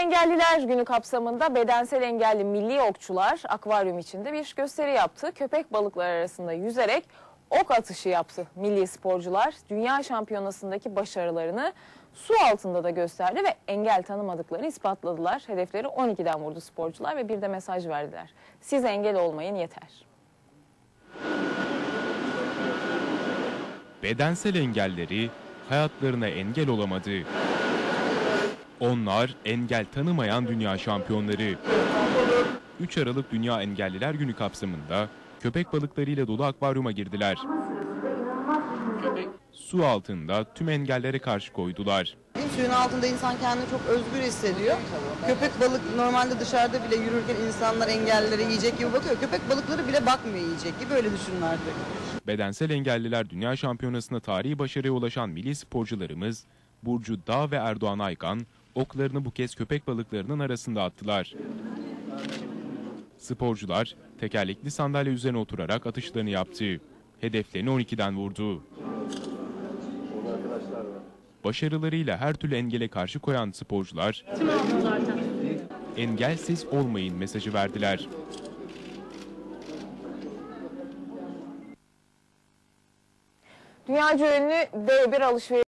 Engelliler Günü kapsamında bedensel engelli milli okçular akvaryum içinde bir gösteri yaptı. Köpek balıkları arasında yüzerek ok atışı yaptı. Milli sporcular dünya şampiyonasındaki başarılarını su altında da gösterdi ve engel tanımadıklarını ispatladılar. Hedefleri 12'den vurdu sporcular ve bir de mesaj verdiler. Siz engel olmayın yeter. Bedensel engelleri hayatlarına engel olamadı. Onlar engel tanımayan dünya şampiyonları. 3 Aralık Dünya Engelliler Günü kapsamında köpek balıklarıyla dolu akvaryuma girdiler. Su altında tüm engellere karşı koydular. Suyun altında insan kendini çok özgür hissediyor. Köpek balık normalde dışarıda bile yürürken insanlar engellilere yiyecek gibi bakıyor. Köpek balıkları bile bakmıyor yiyecek gibi öyle düşünün artık. Bedensel engelliler dünya şampiyonasında tarihi başarıya ulaşan milli sporcularımız Burcu Dağ ve Erdoğan Aykan oklarını bu kez köpek balıklarının arasında attılar. Sporcular tekerlekli sandalye üzerine oturarak atışlarını yaptı. Hedeflerini 12'den vurdu. Başarılarıyla her türlü engele karşı koyan sporcular engelsiz olmayın mesajı verdiler. Dünyaca ünlü D1 alışveriş